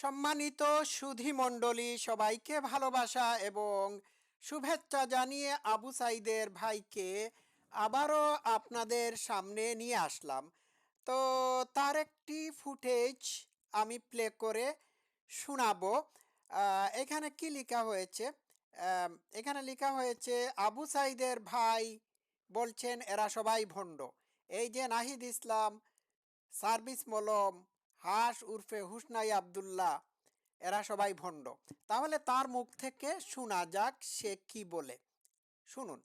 সম্মানিত সুধী মণ্ডলী সবাইকে ভালোবাসা এবং শুভেচ্ছা জানিয়ে আবু সাইদের ভাইকে আবারও আপনাদের সামনে নিয়ে আসলাম। তো তার একটি ফুটেজ আমি প্লে করে শোনাবো। এখানে কি লেখা হয়েছে? এখানে লেখা হয়েছে, আবু সাইদের ভাই বলছেন, এরা সবাই ভণ্ড। এই যে নাহিদ ইসলাম, সার্ভিস মলম হাস উর্ফে হুসনাই আবদুল্লাহ, এরা সবাই ভণ্ড। তাহলে তার মুখ থেকে শোনা যাক সে কি বলে। শুনুন।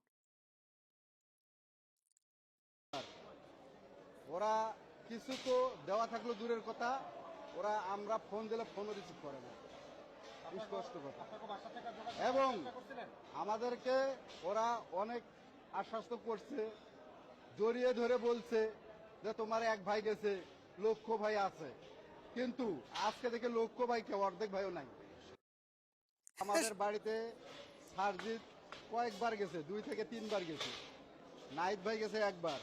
ওরা কিছু তো দেওয়া থাকল দূরের কথা, ওরা আমরা ফোন দিলে ফোনও রিসিভ করে না। স্পষ্ট কথা। এবং আমাদেরকে ওরা অনেক আশ্বস্ত করছে, জড়িয়ে ধরে বলছে যে তোমার এক ভাই গেছে। লক্ষ ভাই আছে। কিন্তু আজকে থেকে লক্ষ্য ভাই কেউ অর্ধেক ভাইও নাই। আমাদের বাড়িতে সারজিৎ কয়েকবার গেছে দুই থেকে তিনবার গেছে। নাইট ভাই গেছে একবার।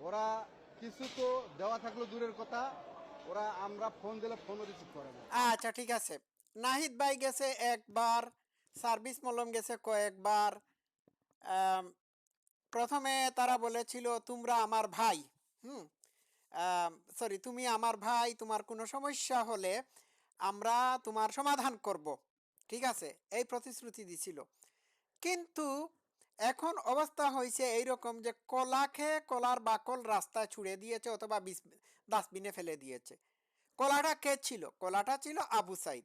ওরা কিছু তো দেওয়া থাকল দূরের কথা ওরা আমরা ফোন দিলে ফোনও রিসিভ করে না। আচ্ছা ঠিক আছে। নাহিদ ভাই গেছে একবার সার্ভিস মলম গেছে কয়েকবার। প্রথমে তারা বলেছিল তোমরা আমার ভাই। হুম? সরি তুমি আমার ভাই, তোমার কোনো সমস্যা হলে আমরা তোমার সমাধান করব। ঠিক আছে? এই প্রতিশ্রুতি দিছিল। কিন্তু এখন অবস্থা হয়েছে এইরকম যে কলা খেয়ে কলার বাকল রাস্তায় ছুড়ে দিয়েছে অথবা ডাস্টবিনে ফেলে দিয়েছে। কলাটা কে ছিল? কলাটা ছিল আবু সাইদ।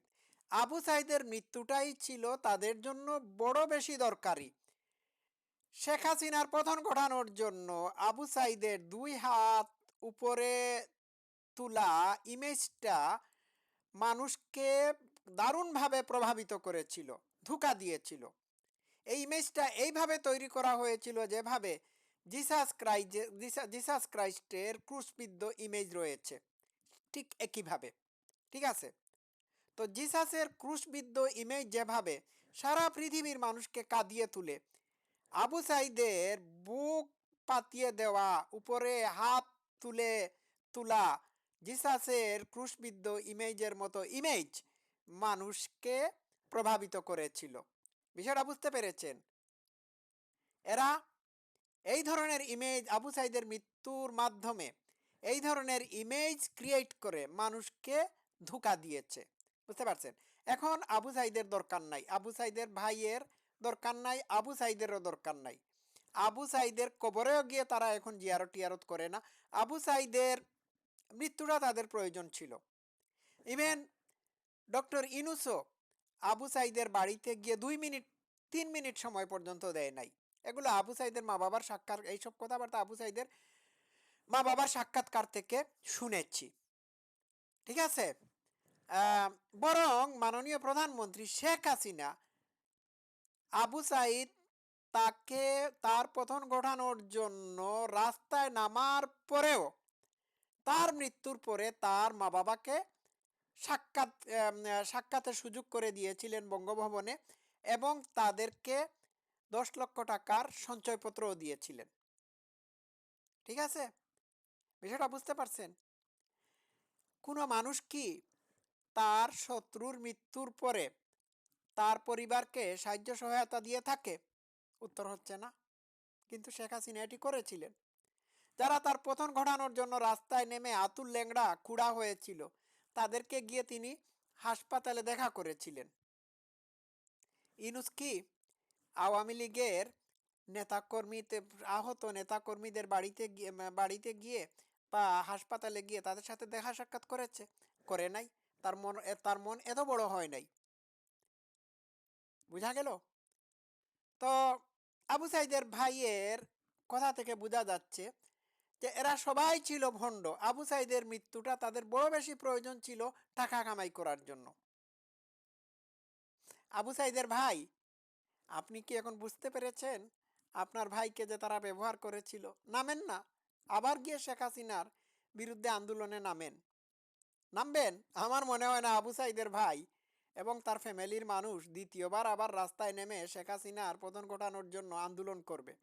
আবু সাইদের মৃত্যুটাই ছিল তাদের জন্য বড় বেশি দরকারি। শেখ হাসিনার পতন ঘটানোর জন্য আবু সাইদের দুই হাত উপরে তোলা ইমেজটা মানুষকে দারুণভাবে প্রভাবিত করেছিল, ধোঁকা দিয়েছিল। এই ইমেজটা এইভাবে তৈরি করা হয়েছিল যেভাবে জিসাস ক্রাইস্ট জিসাস ক্রাইস্টের ক্রুশবিদ্ধ ইমেজ রয়েছে, ঠিক একইভাবে, ঠিক আছে? তো জিসাসের ক্রুশবিদ্ধ ইমেজ যেভাবে সারা পৃথিবীর মানুষকে কাঁদিয়ে তুলে, আবু সাইদের বুক পাতিয়ে দেওয়া, উপরে হাত তুলে তোলা। জিসাসের ক্রুশবিদ্ধ ইমেজের মতো ইমেজ মানুষকে প্রভাবিত করেছিল। বিষয়টা বুঝতে পেরেছেন? এরা এই ধরনের ইমেজ আবু সাইদের মৃত্যুর মাধ্যমে এই ধরনের ইমেজ ক্রিয়েট করে মানুষকে ধোকা দিয়েছে। বুঝতে পারছেন? এখন আবু সাইদের দরকার নাই। আবু সাইদের ভাইয়ের দরকার নাই, আবু সাইদেরও দরকার নাই। আবু সাইদের কবরেও গিয়ে তারা এখন জিয়ারত টিয়ারত করে না। আবু সাইদের মৃত্যুটা তাদের প্রয়োজন ছিল। ইভেন ডক্টর ইনুসো আবু সাইদের বাড়িতে গিয়ে দুই মিনিট, তিন মিনিট সময় পর্যন্ত দেয় নাই। এগুলো আবু সাইদের মা বাবার সাক্ষাৎ, এইসব কথাবার্তা আবু সাইদের মা বাবার সাক্ষাৎকার থেকে শুনেছি। ঠিক আছে? বরং মাননীয় প্রধানমন্ত্রী শেখ হাসিনা আবু সাইদ তাকে তার পতন ঘটানোর জন্য রাস্তায় নামার পরেও তার মৃত্যুর পরে তার মা বাবাকে সাক্ষাৎ সাক্ষাতের সুযোগ করে দিয়েছিলেন বঙ্গভবনে এবং তাদেরকে দশ লক্ষ টাকার সঞ্চয়পত্রও দিয়েছিলেন। ঠিক আছে? বিষয়টা বুঝতে পারছেন? কোনো মানুষ কি তার শত্রুর মৃত্যুর পরে তার পরিবারকে সাহায্য সহায়তা দিয়ে থাকে? উত্তর হচ্ছে না। কিন্তু শেখ হাসিনা এটি করেছিলেন। যারা তার পতন ঘটানোর জন্য রাস্তায় নেমে আতুল ল্যাংড়া কুড়া হয়েছিল, তাদেরকে গিয়ে তিনি হাসপাতালে দেখা করেছিলেন। ইনুস কি? আওয়ামী লীগের নেতাকর্মীতে আহত নেতাকর্মীদের বাড়িতে গিয়ে বাড়িতে গিয়ে বা হাসপাতালে গিয়ে তাদের সাথে দেখা সাক্ষাৎ করেছে? করে নাই। তার মন তার মন এত বড় হয় নাই। বুঝা গেল? তো আবু সাইদের ভাইয়ের কথা থেকে বোঝা যাচ্ছে যে, এরা সবাই ছিল ভণ্ড। আবু সাইদের মৃত্যুটা তাদের বড় বেশি প্রয়োজন ছিল টাকা কামাই করার জন্য। আবু সাইদের ভাই, আপনি কি এখন বুঝতে পেরেছেন আপনার ভাইকে যে তারা ব্যবহার করেছিল? নামেন না। আবার গিয়ে শেখ হাসিনার বিরুদ্ধে আন্দোলনে নামেন। নামবেন? আমার মনে হয় না আবু সাইদের ভাই এবং তার ফ্যামিলির মানুষ দ্বিতীয়বার আবার রাস্তায় নেমে শেখ হাসিনার পতন ঘটানোর জন্য আন্দোলন করবে।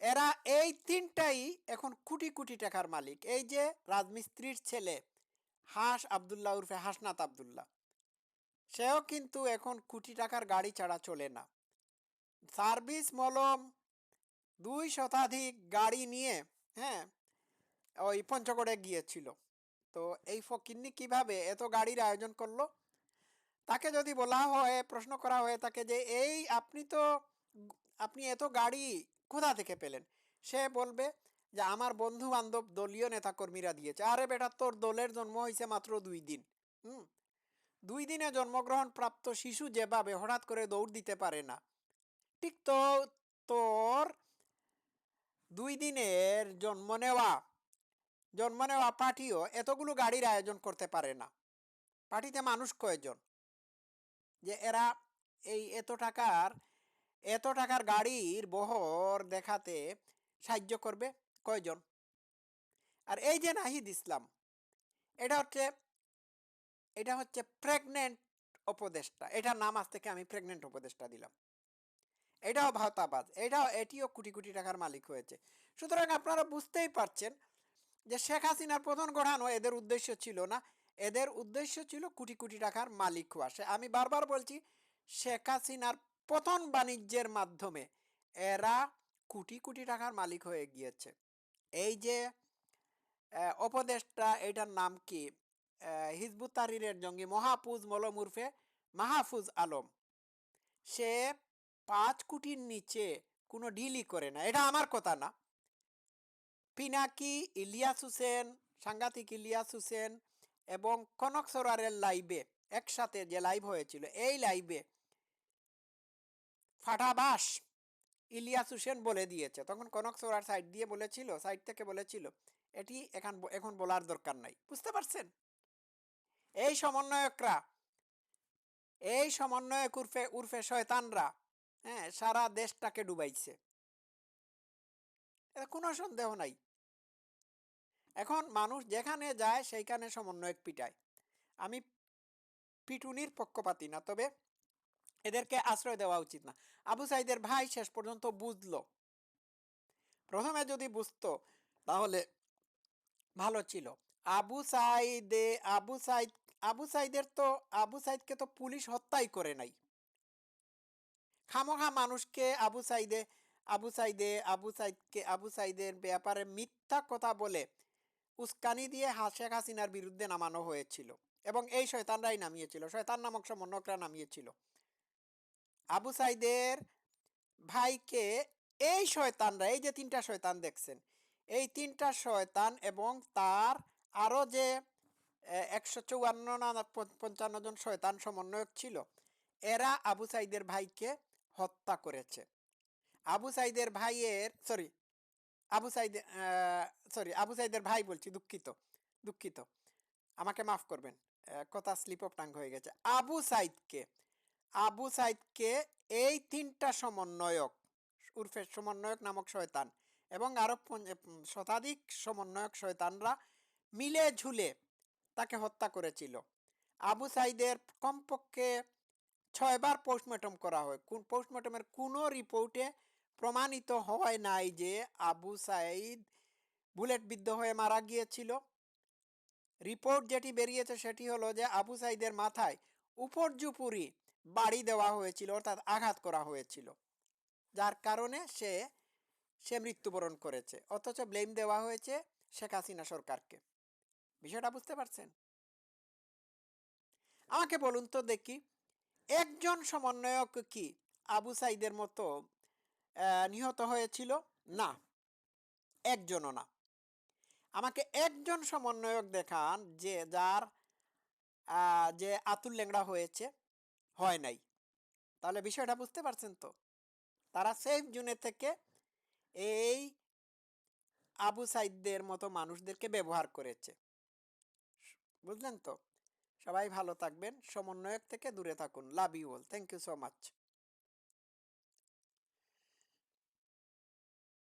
এরা এই তিনটাই এখন কোটি কোটি টাকার মালিক। এই যে রাজমিস্ত্রির ছেলে হাস আবদুল্লাহ উর্ফে হাসনাত আবদুল্লাহ, সেও কিন্তু এখন কোটি টাকার গাড়ি ছাড়া চলে না। সার্ভিস মলম দুই শতাধিক গাড়ি নিয়ে হ্যাঁ ওই পঞ্চগড়ে গিয়েছিল। তো এই ফকিন্নি কীভাবে এত গাড়ির আয়োজন করল? তাকে যদি বলা হয়, প্রশ্ন করা হয়ে তাকে যে, এই আপনি তো আপনি এত গাড়ি কোথা থেকে পেলেন? সে বলবে যে, আমার বন্ধু বান্ধব দলীয় নেতাকর্মীরা দিয়েছে। আরে বেটা, তোর দলের জন্ম হয়েছে মাত্র দুই দিন, হুম? দুই দিনে জন্মগ্রহণ প্রাপ্ত শিশু যেভাবে হঠাৎ করে দৌড় দিতে পারে না, ঠিক তো তোর দুই দিনের জন্ম নেওয়া জন্ম নেওয়া পার্টিও এতগুলো গাড়ির আয়োজন করতে পারে না। পার্টিতে মানুষ কয়জন? যে এরা এই এত টাকার এত টাকার গাড়ির বহর দেখাতে সাহায্য করবে কয়জন? আর এই যে নাহিদ ইসলাম, এটা হচ্ছে এটা হচ্ছে প্রেগনেন্ট উপদেষ্টা। এটার নাম আজ থেকে আমি প্রেগনেন্ট উপদেষ্টা দিলাম। এটাও ভাওতাবাজ, এটাও, এটিও কোটি কোটি টাকার মালিক হয়েছে। সুতরাং আপনারা বুঝতেই পারছেন যে শেখ হাসিনার প্রধান গড়ানো এদের উদ্দেশ্য ছিল না। এদের উদ্দেশ্য ছিল কোটি কোটি টাকার মালিক হওয়া। সে আমি বারবার বলছি শেখ হাসিনার পতন বাণিজ্যের মাধ্যমে এরা কোটি কোটি টাকার মালিক হয়ে গিয়েছে। এই যে আহ, উপদেষ্টা এটার নাম কি? হিজবুত তাহরিরের জঙ্গি মহাফুজ মলম উর্ফে মাহফুজ আলম। সে পাঁচ কোটির নিচে কোনো ডিলই করে না। এটা আমার কথা না। পিনাকি, ইলিয়াস হোসেন, সাংঘাতিক ইলিয়াস হোসেন এবং কনক সরারের লাইভে একসাথে যে লাইভ হয়েছিল, এই লাইভে ফাটাবাস ইলিয়াস হোসেন বলে দিয়েছে। তখন কনক সরার সাইড দিয়ে বলেছিল সাইড থেকে বলেছিল, এটি এখন এখন বলার দরকার নাই। বুঝতে পারছেন? এই সমন্বয়করা, এই সমন্বয়ক উর্ফে উর্ফে শয়তানরা হ্যাঁ সারা দেশটাকে ডুবাইছে। এতে কোনো সন্দেহ নাই। এখন মানুষ যেখানে যায় সেইখানে সমন্বয়ক পিটায়। আমি পিটুনির পক্ষপাতি না, তবে এদেরকে আশ্রয় দেওয়া উচিত না। আবু সাইদের ভাই শেষ পর্যন্ত বুঝলো। প্রথমে যদি বুঝতো, তাহলে ভালো ছিল। আবু সাইদে, আবু সাইদ, আবু সাইদের তো, আবু সাইদকে তো পুলিশ হত্যাই করে নাই। খামোখা মানুষকে আবু সাইদে আবু সাইদে, আবু সাইদকে, আবু সাইদের ব্যাপারে মিথ্যা কথা বলে উস্কানি দিয়ে শেখ হাসিনার বিরুদ্ধে নামানো হয়েছিল এবং এই শয়তানরাই নামিয়েছিল। শয়তান নামক সমন্বয়করা নামিয়েছিল। আবু সাইদের ভাইকে এই শয়তানরা, এই যে তিনটা শয়তান দেখছেন, এই তিনটা শয়তান এবং তার আরও যে একশো চুয়ান্ন না পঞ্চান্ন জন শয়তান সমন্বয়ক ছিল, এরা আবু সাইদের ভাইকে হত্যা করেছে। আবু সাইদের ভাইয়ের সরি আবু সাইদের সরি আবু সাইদের ভাই বলছি দুঃখিত দুঃখিত। আমাকে মাফ করবেন কথা স্লিপ অফ টাং হয়ে গেছে। আবু সাইদকে আবু সাইদকে এই তিনটা সমন্বয়ক উর্ফে সমন্বয়ক নামক শয়তান এবং আরও পঞ্চ- উম, শতাধিক সমন্বয়ক শয়তানরা মিলে ঝুলে তাকে হত্যা করেছিল। আবু সাইদের কমপক্ষে ছয়বার পোস্টমর্টম করা হয়। কোন পোস্টমর্টমের কোনো রিপোর্টে প্রমাণিত হয় নাই যে আবু সাইদ বুলেট বিদ্ধ হয়ে মারা গিয়েছিল। রিপোর্ট যেটি বেরিয়েছে সেটি হলো যে আবু সাইদের মাথায় উপর্যুপুরি বাড়ি দেওয়া হয়েছিল, অর্থাৎ আঘাত করা হয়েছিল, যার কারণে সে সে মৃত্যুবরণ করেছে, অথচ ব্লেম দেওয়া হয়েছে শেখ হাসিনা সরকারকে। বিষয়টা বুঝতে পারছেন? আমাকে বলুন তো দেখি, একজন সমন্বয়ক কি আবু সাইদের মতো নিহত হয়েছিল? না। একজনও না। আমাকে একজন সমন্বয়ক দেখান যে, যার যে আতুল লেংড়া হয়েছে, হয় নাই। তাহলে বিষয়টা বুঝতে পারছেন তো? তারা সেফ জোনে থেকে এই আবু সাইদদের মতো মানুষদেরকে ব্যবহার করেছে। বুঝলেন তো? সবাই ভালো থাকবেন। সমন্বয়ক থেকে দূরে থাকুন। Love you all. Thank you so much.